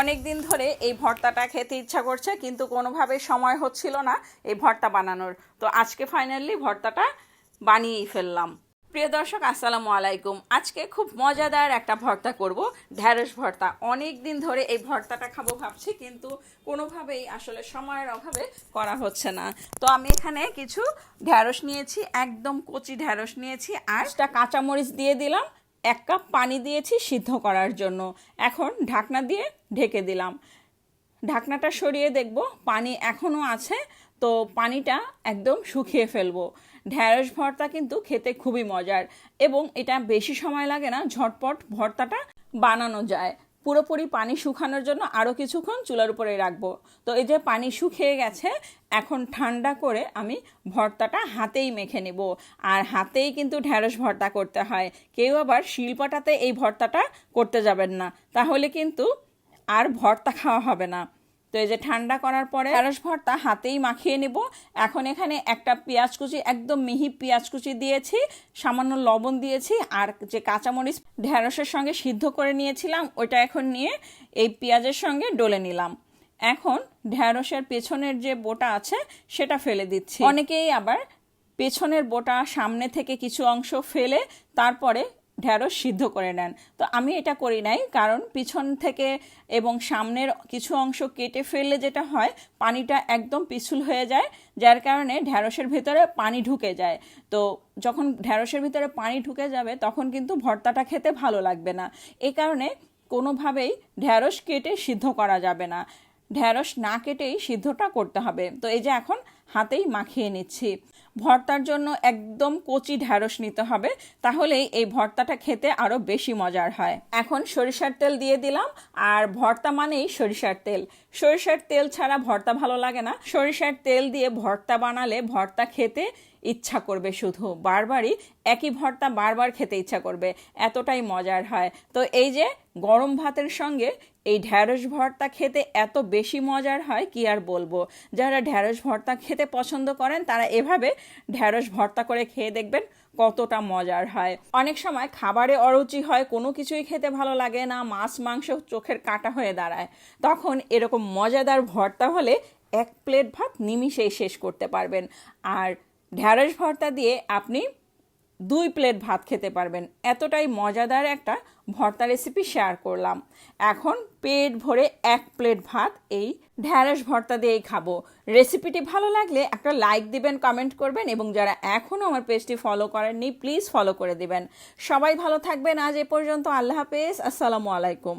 অনেক দিন ধরে এই ভর্তাটা খেতে ইচ্ছা করছে, কিন্তু কোনোভাবে সময় হচ্ছিল না এই ভর্তা বানানোর। তো আজকে ফাইনালি ভর্তাটা বানিয়েই ফেললাম। প্রিয় দর্শক, আসসালামু আলাইকুম। আজকে খুব মজাদার একটা ভর্তা করব ঢ্যাঁড়স ভর্তা। অনেক দিন ধরে এই ভর্তাটা খাব ভাবছি, কিন্তু কোনোভাবেই আসলে সময়ের অভাবে করা হচ্ছে না। তো আমি এখানে কিছু ঢ্যাঁড়স নিয়েছি, একদম কচি ঢ্যাঁড়স নিয়েছি, আর কাঁচামরিচ দিয়ে দিলাম এক কাপ পানি দিয়েছি সিদ্ধ করার জন্য। এখন ঢাকনা দিয়ে ঢেকে দিলাম। ঢাকনাটা সরিয়ে দেখব, পানি এখনও আছে, তো পানিটা একদম শুকিয়ে ফেলব। ঢ্যাঁড়স ভর্তা কিন্তু খেতে খুবই মজার, এবং এটা বেশি সময় লাগে না, ঝটপট ভর্তাটা বানানো যায়। পুরোপুরি পানি শুকানোর জন্য আরও কিছুক্ষণ চুলার উপরে রাখব। তো এই যে পানি শুকিয়ে গেছে, এখন ঠান্ডা করে আমি ভর্তাটা হাতেই মেখে নেব। আর হাতেই কিন্তু ঢ্যাঁড়স ভর্তা করতে হয়। কেউ আবার শিল্পাটাতে এই ভর্তাটা করতে যাবেন না। তাহলে কিন্তু আর ভর্তা খাওয়া হবে না। তো এই যে ঠান্ডা করার পরে ঢ্যাঁড়স ভর্তা হাতেই মাখিয়ে নেব। এখন এখানে একটা পেঁয়াজ কুচি, একদম মিহি পেঁয়াজ কুচি দিয়েছি, সামান্য লবণ দিয়েছি আর যে কাঁচামরিচ ঢ্যাঁড়সের সঙ্গে সিদ্ধ করে নিয়েছিলাম ওটা এখন নিয়ে এই পেঁয়াজের সঙ্গে ডলে নিলাম। এখন ঢ্যাঁড়সের পেছনের যে বোটা আছে সেটা ফেলে দিচ্ছি। অনেকেই আবার পেছনের বোটা সামনে থেকে কিছু অংশ ফেলে তারপরে ঢ্যাঁড়স সিদ্ধ করে নেন। তো আমি এটা করি নাই, কারণ পিছন থেকে এবং সামনের কিছু অংশ কেটে ফেললে যেটা হয়, পানিটা একদম পিছুল হয়ে যায়, যার কারণে ঢ্যাঁড়সের ভিতরে পানি ঢুকে যায়। তো যখন ঢ্যাঁড়সের ভিতরে পানি ঢুকে যাবে, তখন কিন্তু ভর্তাটা খেতে ভালো লাগবে না। এ কারণে কোনোভাবেই ঢ্যাঁড়স কেটে সিদ্ধ করা যাবে না। ঢ্যাঁড়স না কেটেই সিদ্ধটা করতে হবে। তো এই যে এখন হাতেই মাখিয়ে নিচ্ছি। ভর্তার জন্য একদম কচি ঢ্যাঁড়স নিতে হবে, তাহলেই এই ভর্তাটা খেতে আরও বেশি মজার হয়। এখন সরিষার তেল দিয়ে দিলাম, আর ভর্তা মানেই সরিষার তেল। সরিষার তেল ছাড়া ভর্তা ভালো লাগে না। সরিষার তেল দিয়ে ভর্তা বানালে ভর্তা খেতে ইচ্ছা করবে শুধু। বারবারই একই ভর্তা বারবার খেতে ইচ্ছা করবে। এতটাই মজার হয়। তো এই যে গরম ভাতের সঙ্গে এই ঢ্যাঁড়স ভর্তা খেতে এত বেশি মজার হয়, কি আর বলব? যারা ঢ্যাঁড়স ভর্তা খেতে পছন্দ করেন, তারা এভাবে ঢ্যাঁড়স ভর্তা করে খেয়ে দেখবেন কতটা মজার হয়। অনেক সময় খাবারে অরুচি হয়, কোনো কিছুই খেতে ভালো লাগে না, মাছ, মাংস চোখের কাটা হয়ে দাঁড়ায়। তখন এরকম মজাদার ভর্তা হলে এক প্লেট ভাত নিমিষেই শেষ করতে পারবেন। আর ঢ্যাঁড়স ভর্তা দিয়ে আপনি দুই প্লেট ভাত খেতে পারবেন। এতটাই মজাদার একটা ভর্তা রেসিপি শেয়ার করলাম। এখন পেট ভরে এক প্লেট ভাত এই ঢ্যাঁড়স ভর্তা দিয়েই খাব। রেসিপিটি ভালো লাগলে একটা লাইক দিবেন কমেন্ট করবেন এবং যারা এখনও আমার পেজটি ফলো করেননি প্লিজ ফলো করে দিবেন। সবাই ভালো থাকবেন। আজ এ পর্যন্ত আল্লাহ হাফেজ। আসসালামু আলাইকুম।